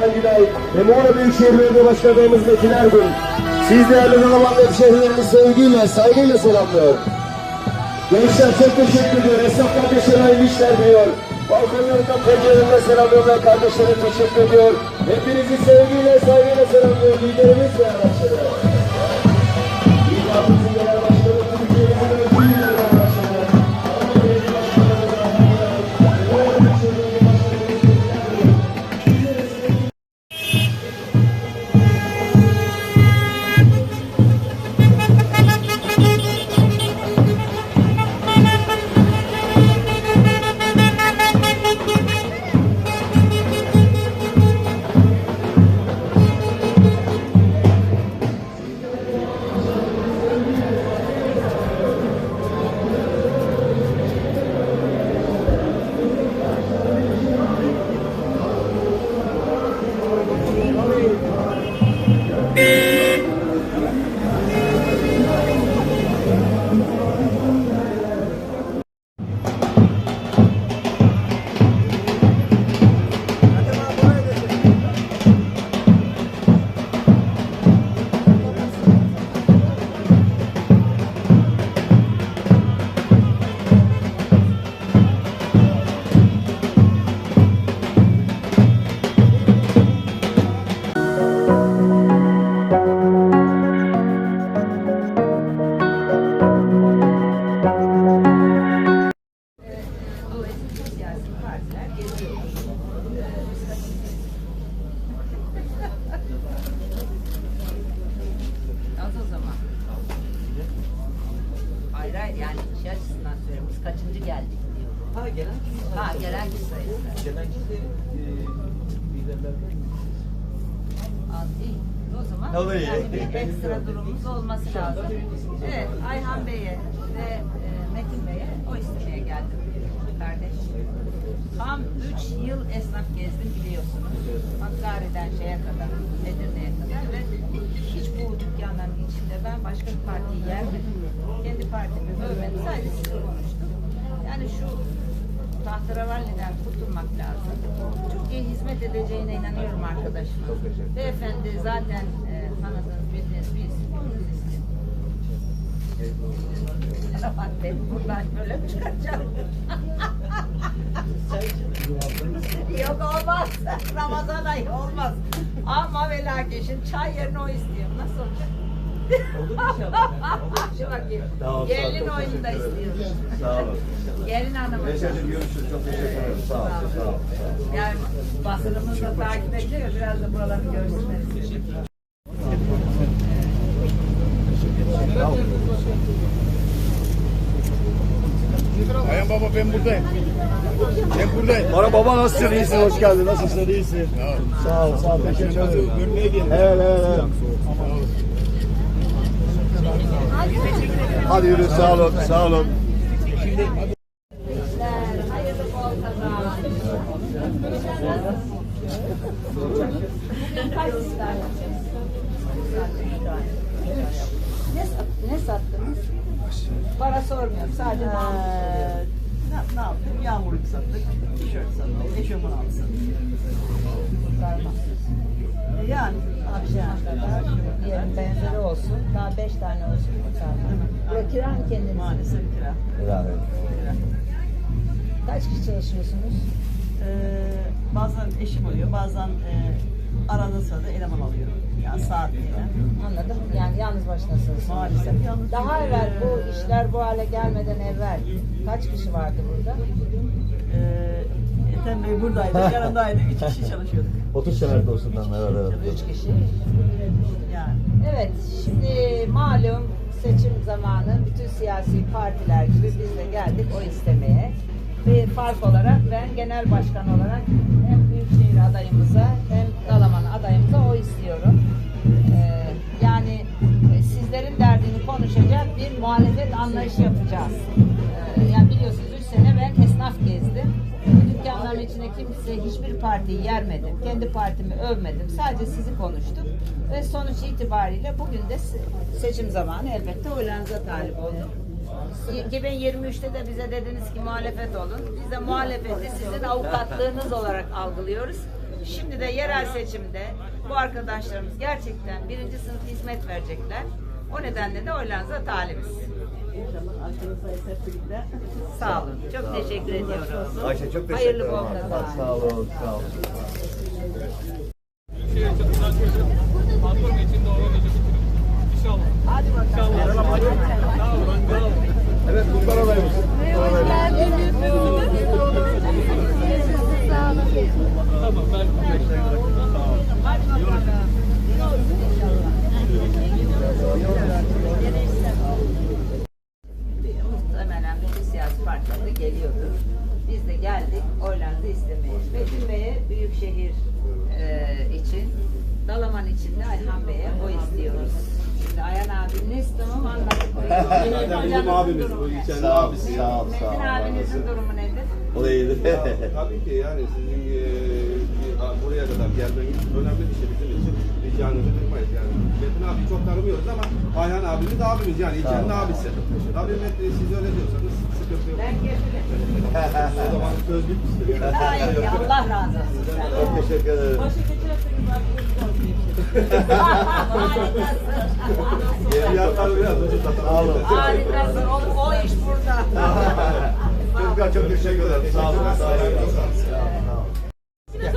Günay ve Muğla Büyükşehir Belediye Başkanımız Metin Ergun. Siz değerli Dalaman hemşehrilerimizi sevgiyle, saygıyla selamlıyorum. Gençler çok teşekkür ediyor. Esnaf kardeşlerine hayırlı işler diliyor. Balkonlarından pencerelerine selamlıyorlar. Kardeşlere teşekkür ediyor. Hepinizi sevgiyle, saygıyla selamlıyor. Liderimiz ve araçları. İyi. yani bir ekstra durumumuz olması lazım. Evet, Ayhan Bey'e ve e, Metin Bey'e o istemeye geldim kardeş. Tam 3 yıl esnaf gezdim biliyorsunuz. Hakkari'den şeye kadar, Edirne'ye kadar ve hiç bu dükkanların içinde ben başka bir partiyi yermedim. Kendi partimi övmedim. Sadece sizi konuştum. Yani şu tahterevalli'den kurtulmak lazım. Türkiye'ye hizmet edeceğine inanıyorum arkadaşım. Beyefendi zaten tanıdığınız bildiğiniz bir isim. Onu istiyorum. Rafat Bey buradan böyle mi çıkaracağım? Yok olmaz. Ramazan ayı olmaz. Ama ve lakin şimdi çay yerine o istiyorum. Nasıl olacak? Olur inşallah. Bakayım. Sağ ol, sağ ol, Gelin çok oyunu da teşekkür ederim. istiyoruz. Sağ olun. Gelin hanımı. Neşe'cim görüşürüz. Çok teşekkür ederim. Sağ ol. Sağ ol. Sağ ol. Yani basınımız da takip ediyor. Biraz da buraları görsünler istedim. Ayhan baba ben buradayım. Ben buradayım. Bana baba nasılsın? İyisin. Hoş geldin. Nasılsın? İyisin. Sağ ol. Sağ ol. Teşekkür ederim. Görmeye geldim. Evet evet evet. Hadi yürü. Sağ olun. Sağ olun. Ne, sat- ne sattınız? Para sormuyorum. Sadece mal. Ne, yaptık? Yağmurluk sattık, tişört sattık, eşofman altı sattık. Kurtarmaz. E, Yani Akşama kadar diyelim benzeri olsun. Daha beş tane olsun kurtarmaz. Buraya kira mı kendiniz? maalesef kira. Bravo. kira. Kaç kişi çalışıyorsunuz? Ee, bazen eşim oluyor, bazen e, aranın sırada eleman alıyor. Yani saatliğine. Anladım. Yani yalnız başınasınız. Maalesef yalnız Daha çünkü, evvel bu işler bu hale gelmeden evvel kaç kişi vardı burada? Ee, Ethem Bey buradaydı, yanındaydı. Üç kişi çalışıyorduk. 30 senelik olsundan. Evet evet. Üç kişi. Yani. Evet, şimdi malum seçim zamanı bütün siyasi partiler gibi biz de geldik o istemeye. Bir fark olarak ben genel başkan olarak hem Büyükşehir adayımıza hem Dalaman adayımıza o istiyorum. Ee, yani sizlerin derdini konuşacak bir muhalefet anlayışı yapacağız. Ee, yani biliyorsunuz 3 sene ben esnaf gezdim. Dükkanların içinde kimse hiçbir partiyi yermedim. Kendi partimi övmedim. Sadece sizi konuştum. Ve sonuç itibariyle bugün de se- seçim zamanı elbette oylarınıza talip oldum. 2023'te de bize dediniz ki muhalefet olun. Biz de muhalefeti sizin avukatlığınız olarak algılıyoruz. Şimdi de yerel seçimde bu arkadaşlarımız gerçekten birinci sınıf hizmet verecekler. O nedenle de oylarınıza talibiz. İnşallah arkanızda eser birlikte. Sağ olun. Çok teşekkür ediyorum. Ayşe çok teşekkür Hayırlı ederim. bol kazanç. Sağ olun, sağ olun. Patron içinde olacak İnşallah. Hadi bakalım. Evet, Muhtar adayımız. Tamam ben Hadi bakalım. Bir- Muhtemelen bütün siyasi partiler de geliyordur. Biz de geldik oylarınızı istemeye. Metin Bey'e Büyükşehir e, için, Dalaman için de Ayhan Bey'e oy istiyoruz. Şimdi Ayhan abi ne istiyorum anladık. Bizim abimiz bu içeride Sağ ol, abisi. sağ ol, sağ ol. Metin abinizin durumu nedir? O da iyidir. Tabii ki yani sizin e, bir- buraya kadar gelmeniz önemli bir şey bizim için. Ricanızı kırmayız yani. Metin abi çok tanımıyoruz ama Ayhan abimiz abimiz yani içerinin abisi. Tabii Metin siz öyle diyorsanız sıkıntı yok. Ben kefilim. O zaman söz bitmiştir yani. Ay, Allah razı olsun. Çok teşekkür ederim. Yeni yatlar biraz. O, o iş burada. Çok, çok teşekkür ederim. Sağ olun, sağ olun. Biraz.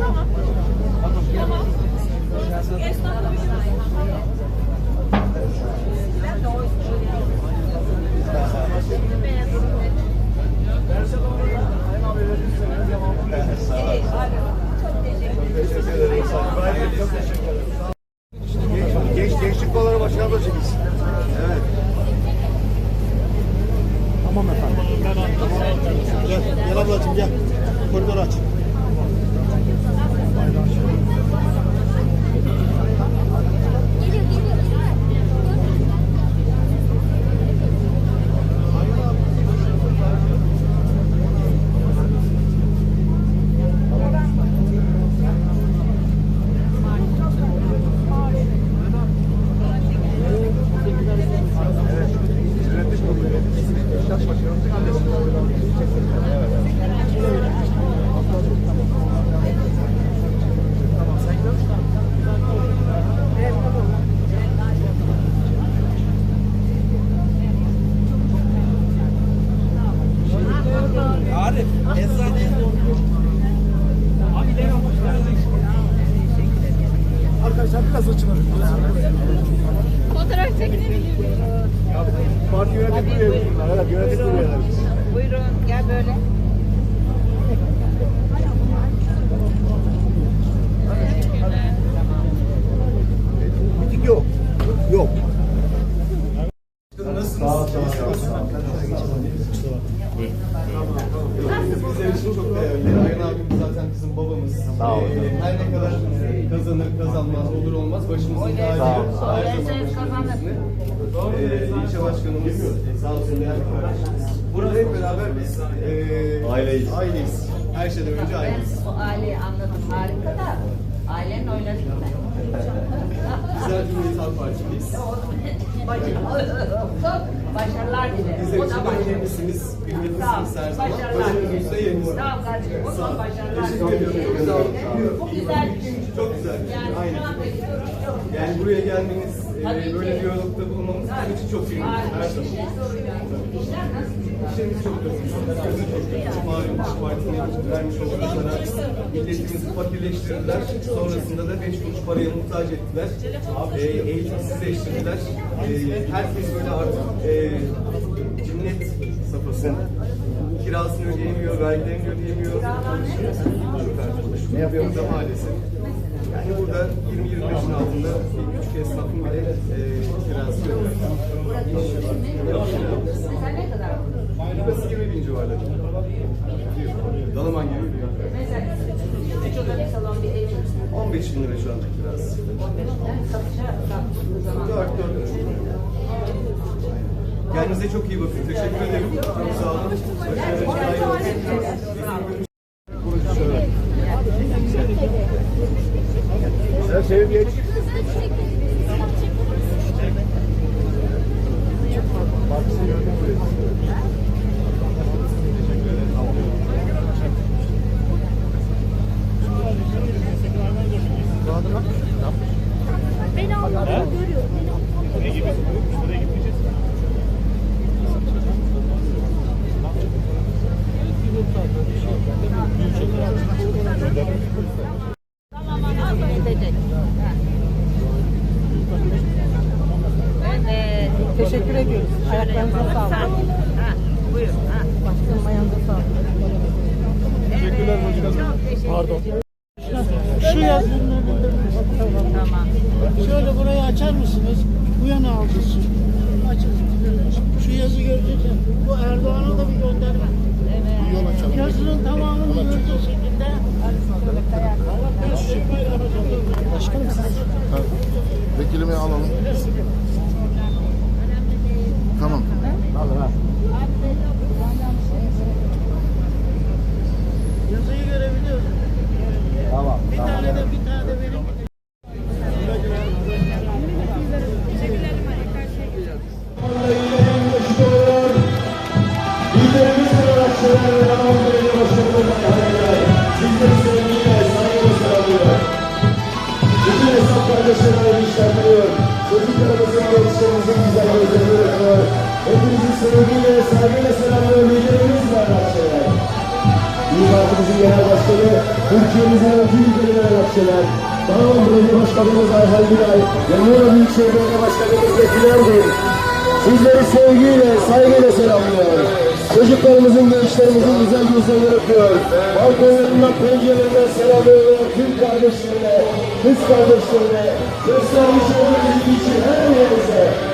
Tamam. Tamam. Esnafla bir şey Ben de o hadi. Çok teşekkür ederim. Teşekkür ederim. Sağ olun. Çok teşekkür ederim. Genç, genç, gençlik kolları başkanı da çekilsin. Evet. Tamam efendim. Gel, gel ablacığım gel. Koridoru aç. Arif, eczaneye Arkadaşlar biraz açılır. Fotoğraf çekinebilir miyim? Parti yönetim üyeleri bunlar. Evet, yönetim. Buyurun gel böyle. Miting yok. Yok. Sağ ol, sağ ol, sağ ol. Bizler için çok değerli. Ayhan abimiz zaten bizim babamız. Sağ olun. Ee, her ne kadar kazanır kazanmaz olur olmaz başımızın tacı. Sağ ol, sağ ol. Her zaman Söylerseniz kazanır. Ee, ilçe başkanımız sağ olsun değerli kardeşimiz. Burada hep beraber biz e, Aileyiz. aileyiz. Her şeyden önce aileyiz. Ben o aileyi anladım harika da ailenin oyları gitmedi. Bizler Cumhuriyet Halk Partisi'yiz. Başarılar dilerim. Bizler için de önemlisiniz, kıymetlisiniz her zaman. Başarılar Başarınız da dilerim. yeriniz. Sağ ol kardeşim. O zaman başarılar. Çok dilerim. Bu güzel bir gün. Çok güzel. Aynen. durum çok güzel. Yani buraya gelmeniz, e, böyle diyalogda bulunmamız bizim için çok iyi. Her zaman. İşler nasıl? İşlerimiz çok kötü. Bizim çok kötü. Malum İş Partisi'ne vermiş oldukları milletimizi fakirleştirdiler. Sonrasında da beş kuruş paraya muhtaç ettiler. E, eğitimsizleştirdiler. E, herkes böyle artık e, cinnet safhasında. Kirasını ödeyemiyor, vergilerini ödeyemiyor. Ne yapıyor burada maalesef? Yani burada 20-25'in altında bir küçük esnafın bile e, kirası ödüyor. Burası 20 bin civarları. Dalaman gibi bir yer. Mesela küçük bir salon bir ev 15 bin lira şu anda kirası. 15'ten satışa sattığı zaman 4 4 Yani Kendinize çok iyi bakın. Teşekkür ederim. Çok sağ olun. Evet. Teşekkür ediyoruz. Ayaklarınıza sağlık. Ha, buyur. Ha. Başkanım ayağınıza sağlık. Evet. Çok teşekkür ederim. Şu yazının. Tamam. Şöyle burayı açar mısınız? Bu yana aldırsın. Açın. Şu yazı göreceksin. Bu Erdoğan'a da bir gönderme. Evet. Yazının tamamını görecek şekilde. Başkanım siz. Vekilimi alalım. Tamam. Yazıyı Partimizin Genel Başkanı, öncü lideri Meral Akşener, Dağın Belediye Başkanımız Ayhan Gülay, Muğla Büyükşehir Belediye Başkanımız Zeki Yıldırım. Sizleri sevgiyle, saygıyla selamlıyor. Çocuklarımızın, gençlerimizin güzel yüzlerini öpüyor. Balkonlarından, pencerelerinden selamlıyor. Tüm kardeşlerine, kız kardeşlerine, göstermiş olduğunuz için her yerinize